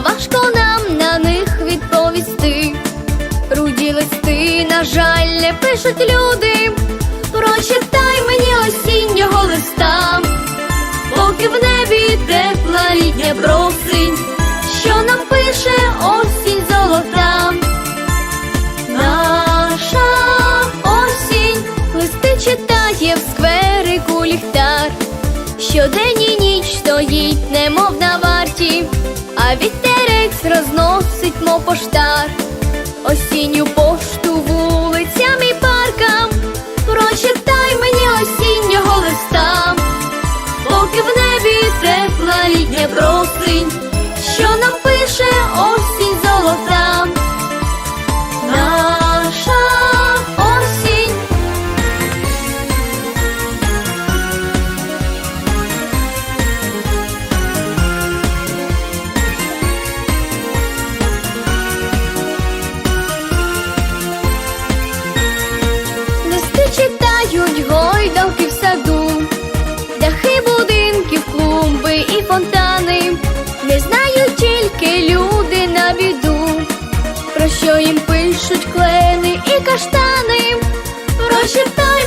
важко нам на них відповісти. Руді листи, на жаль, не пишуть люди. Прочитай мені осіннього листа, поки в небі тепла літня просить, що нам пише осінь золота. Наша осінь листи читає в скверику ліхтар, щодень і ніч стоїть, немов на варті, а вітерець розносить мов поштар, осінню пошту вулицям і паркам. Прочитай мені осіннього листа, поки в небі тепла літня просить, що нам пише осінь тільки люди на біду, про що їм пишуть клени і каштани. Листа,